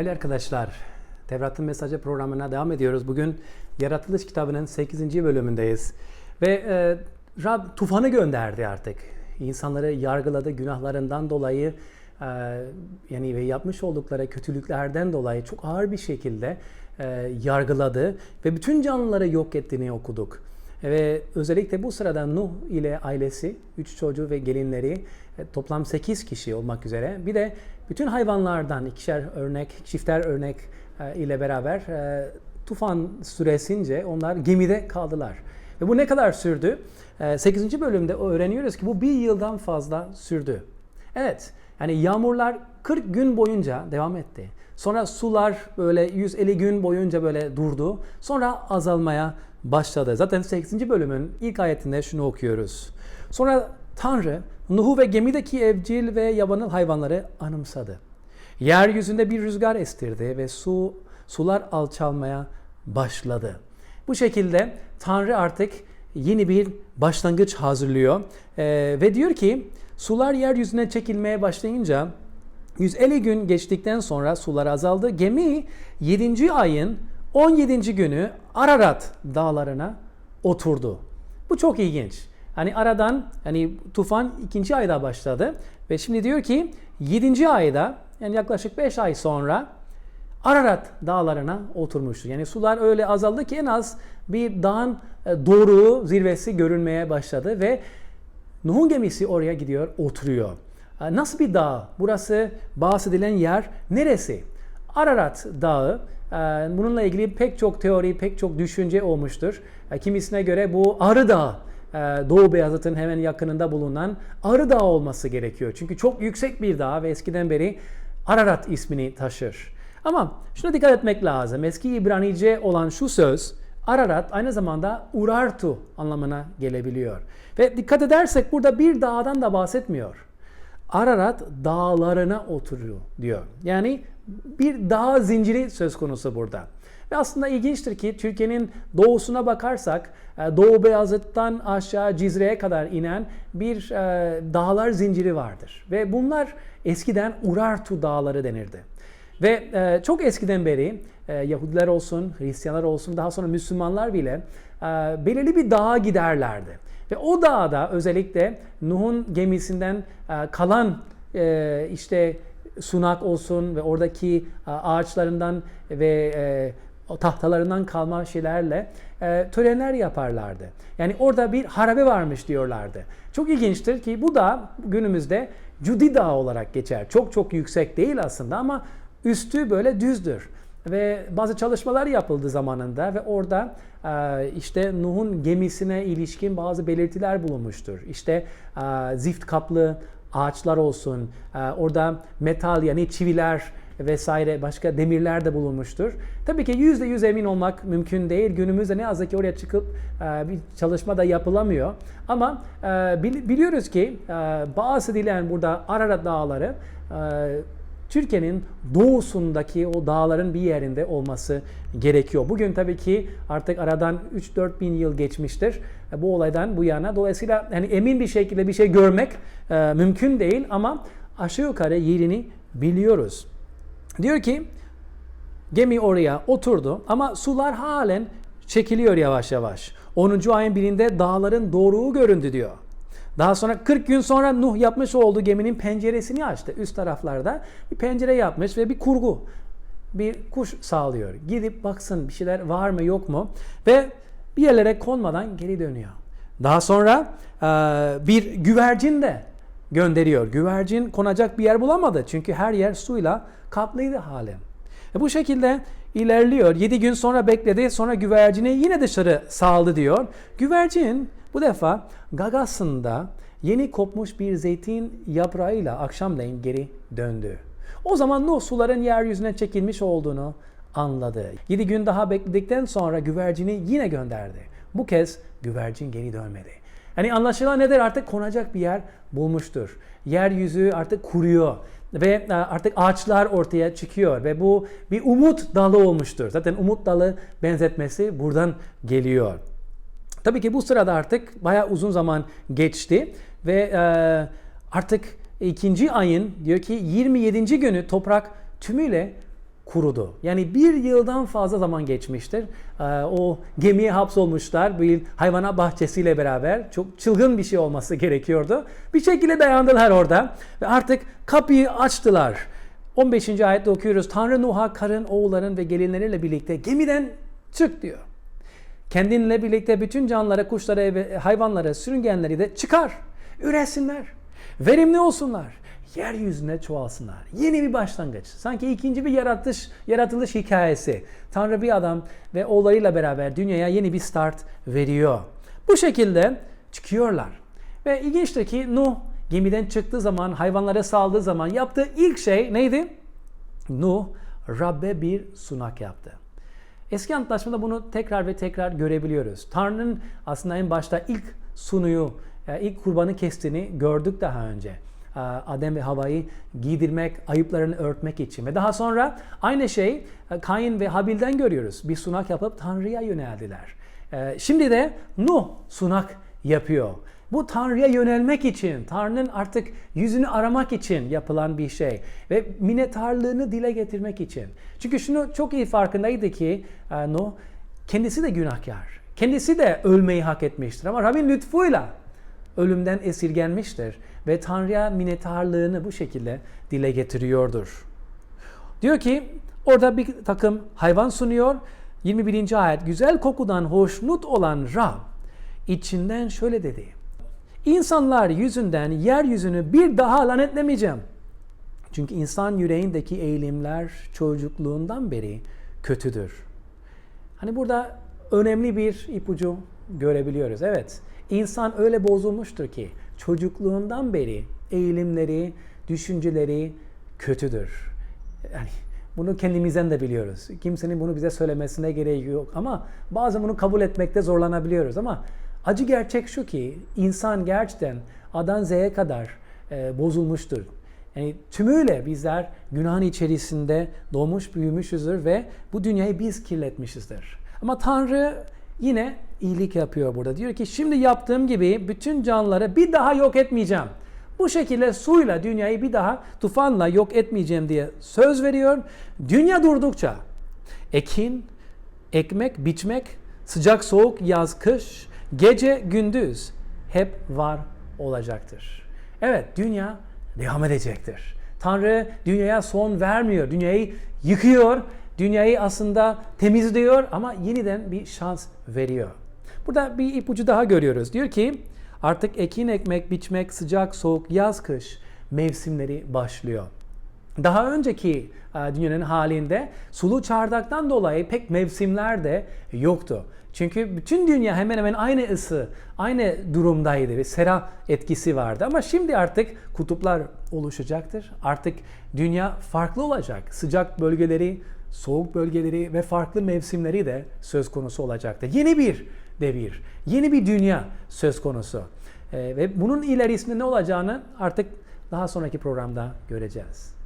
Değerli arkadaşlar, Tevrat'ın Mesajı programına devam ediyoruz. Bugün Yaratılış kitabının 8. bölümündeyiz. Ve e, Rab tufanı gönderdi artık. İnsanları yargıladı günahlarından dolayı e, yani ve yapmış oldukları kötülüklerden dolayı çok ağır bir şekilde e, yargıladı ve bütün canlıları yok ettiğini okuduk. Ve özellikle bu sırada Nuh ile ailesi, üç çocuğu ve gelinleri e, toplam 8 kişi olmak üzere bir de bütün hayvanlardan ikişer örnek, çifter örnek e, ile beraber e, tufan süresince onlar gemide kaldılar. Ve bu ne kadar sürdü? 8. bölümde öğreniyoruz ki bu bir yıldan fazla sürdü. Evet, yani yağmurlar 40 gün boyunca devam etti. Sonra sular böyle 150 gün boyunca böyle durdu. Sonra azalmaya başladı. Zaten 8. bölümün ilk ayetinde şunu okuyoruz. Sonra Tanrı Nuh'u ve gemideki evcil ve yabanıl hayvanları anımsadı. Yeryüzünde bir rüzgar estirdi ve su sular alçalmaya başladı. Bu şekilde Tanrı artık yeni bir başlangıç hazırlıyor ee, ve diyor ki sular yeryüzüne çekilmeye başlayınca 150 gün geçtikten sonra sular azaldı. Gemi 7. ayın 17. günü Ararat dağlarına oturdu. Bu çok ilginç. Hani aradan hani tufan ikinci ayda başladı ve şimdi diyor ki 7. ayda yani yaklaşık 5 ay sonra Ararat dağlarına oturmuştu. Yani sular öyle azaldı ki en az bir dağın e, doğru zirvesi görünmeye başladı ve Nuh'un gemisi oraya gidiyor, oturuyor. E, nasıl bir dağ? Burası bahsedilen yer neresi? Ararat Dağı. E, bununla ilgili pek çok teori, pek çok düşünce olmuştur. Kimisine göre bu Arı Dağı. Doğu Beyazıt'ın hemen yakınında bulunan Arı Dağı olması gerekiyor. Çünkü çok yüksek bir dağ ve eskiden beri Ararat ismini taşır. Ama şuna dikkat etmek lazım. Eski İbranice olan şu söz Ararat aynı zamanda Urartu anlamına gelebiliyor. Ve dikkat edersek burada bir dağdan da bahsetmiyor. Ararat dağlarına oturuyor diyor. Yani bir dağ zinciri söz konusu burada. Ve aslında ilginçtir ki Türkiye'nin doğusuna bakarsak e, Doğu Beyazıt'tan aşağı Cizre'ye kadar inen bir e, dağlar zinciri vardır. Ve bunlar eskiden Urartu dağları denirdi. Ve e, çok eskiden beri Yahudiler olsun, Hristiyanlar olsun, daha sonra Müslümanlar bile belirli bir dağa giderlerdi. Ve o dağda özellikle Nuh'un gemisinden kalan işte sunak olsun ve oradaki ağaçlarından ve tahtalarından kalma şeylerle e, törenler yaparlardı. Yani orada bir harabe varmış diyorlardı. Çok ilginçtir ki bu da günümüzde Cudi Dağı olarak geçer. Çok çok yüksek değil aslında ama üstü böyle düzdür. Ve bazı çalışmalar yapıldı zamanında ve orada e, işte Nuh'un gemisine ilişkin bazı belirtiler bulunmuştur. İşte e, zift kaplı ağaçlar olsun, e, orada metal yani çiviler vesaire başka demirler de bulunmuştur. Tabii ki yüzde yüz emin olmak mümkün değil. Günümüzde ne yazık ki oraya çıkıp e, bir çalışma da yapılamıyor. Ama e, biliyoruz ki e, bahsedilen burada Ararat Dağları Türkiye'nin doğusundaki o dağların bir yerinde olması gerekiyor. Bugün tabii ki artık aradan 3-4 bin yıl geçmiştir bu olaydan bu yana. Dolayısıyla hani emin bir şekilde bir şey görmek e, mümkün değil ama aşağı yukarı yerini biliyoruz. Diyor ki gemi oraya oturdu ama sular halen çekiliyor yavaş yavaş. 10. ayın birinde dağların doğruğu göründü diyor. Daha sonra 40 gün sonra Nuh yapmış olduğu geminin penceresini açtı. Üst taraflarda bir pencere yapmış ve bir kurgu. Bir kuş sağlıyor. Gidip baksın bir şeyler var mı yok mu. Ve bir yerlere konmadan geri dönüyor. Daha sonra bir güvercin de gönderiyor. Güvercin konacak bir yer bulamadı. Çünkü her yer suyla kaplıydı halen. E bu şekilde ilerliyor. 7 gün sonra bekledi. Sonra güvercini yine dışarı saldı diyor. Güvercin bu defa gagasında yeni kopmuş bir zeytin yaprağıyla akşamleyin geri döndü. O zaman Nuh suların yeryüzüne çekilmiş olduğunu anladı. 7 gün daha bekledikten sonra güvercini yine gönderdi. Bu kez güvercin geri dönmedi. Yani anlaşılan nedir? Artık konacak bir yer bulmuştur. Yeryüzü artık kuruyor ve e, artık ağaçlar ortaya çıkıyor ve bu bir umut dalı olmuştur. Zaten umut dalı benzetmesi buradan geliyor. Tabii ki bu sırada artık bayağı uzun zaman geçti ve e, artık ikinci ayın diyor ki 27. günü toprak tümüyle kurudu. Yani bir yıldan fazla zaman geçmiştir. Ee, O gemiye hapsolmuşlar bir hayvanat bahçesiyle beraber. Çok çılgın bir şey olması gerekiyordu. Bir şekilde dayandılar orada ve artık kapıyı açtılar. 15. ayette okuyoruz. Tanrı Nuh'a karın, oğulların ve gelinleriyle birlikte gemiden çık diyor. Kendinle birlikte bütün canlılara, kuşlara hayvanlara, sürüngenleri de çıkar. Üretsinler. Verimli olsunlar. Yeryüzüne çoğalsınlar. Yeni bir başlangıç. Sanki ikinci bir yaratış, yaratılış hikayesi. Tanrı bir adam ve oğullarıyla beraber dünyaya yeni bir start veriyor. Bu şekilde çıkıyorlar. Ve ilginçtir ki Nuh gemiden çıktığı zaman, hayvanlara saldığı zaman yaptığı ilk şey neydi? Nuh Rabbe bir sunak yaptı. Eski Antlaşmada bunu tekrar ve tekrar görebiliyoruz. Tanrı'nın aslında en başta ilk sunuyu, e, ilk kurbanı kestiğini gördük daha önce. E, Adem ve Hava'yı giydirmek, ayıplarını örtmek için. Ve daha sonra aynı şey e, Kain ve Habil'den görüyoruz. Bir sunak yapıp Tanrı'ya yöneldiler. Şimdi de Nuh sunak yapıyor. Bu Tanrı'ya yönelmek için, Tanrı'nın artık yüzünü aramak için yapılan bir şey. Ve minnettarlığını dile getirmek için. Çünkü şunu çok iyi farkındaydı ki e, Nuh kendisi de günahkar. Kendisi de ölmeyi hak etmiştir. Ama Rabbin lütfuyla ölümden esirgenmiştir. Ve Tanrı'ya minnettarlığını bu şekilde dile getiriyordur. Diyor ki orada bir takım hayvan sunuyor. 21. ayet güzel kokudan hoşnut olan Rab içinden şöyle dedi. İnsanlar yüzünden yeryüzünü bir daha lanetlemeyeceğim. Çünkü insan yüreğindeki eğilimler çocukluğundan beri kötüdür. Hani burada önemli bir ipucu görebiliyoruz. Evet, insan öyle bozulmuştur ki çocukluğundan beri eğilimleri, düşünceleri kötüdür. Yani bunu kendimizden de biliyoruz. Kimsenin bunu bize söylemesine gerek yok ama bazen bunu kabul etmekte zorlanabiliyoruz ama acı gerçek şu ki insan gerçekten A'dan Z'ye kadar e, bozulmuştur. Yani tümüyle bizler günahın içerisinde doğmuş büyümüşüzdür ve bu dünyayı biz kirletmişizdir. Ama Tanrı yine iyilik yapıyor burada. Diyor ki şimdi yaptığım gibi bütün canlıları bir daha yok etmeyeceğim. Bu şekilde suyla dünyayı bir daha tufanla yok etmeyeceğim diye söz veriyor. Dünya durdukça ekin, ekmek, biçmek, sıcak soğuk, yaz kış, gece gündüz hep var olacaktır. Evet dünya devam edecektir. Tanrı dünyaya son vermiyor. Dünyayı yıkıyor. Dünyayı aslında temizliyor ama yeniden bir şans veriyor. Burada bir ipucu daha görüyoruz. Diyor ki artık ekin ekmek, biçmek, sıcak, soğuk, yaz, kış mevsimleri başlıyor. Daha önceki e, dünyanın halinde sulu çardaktan dolayı pek mevsimler de yoktu. Çünkü bütün dünya hemen hemen aynı ısı, aynı durumdaydı ve sera etkisi vardı. Ama şimdi artık kutuplar oluşacaktır. Artık dünya farklı olacak. Sıcak bölgeleri, soğuk bölgeleri ve farklı mevsimleri de söz konusu olacaktır. Yeni bir devir, yeni bir dünya söz konusu. Ee, ve bunun ilerisinde ne olacağını artık daha sonraki programda göreceğiz.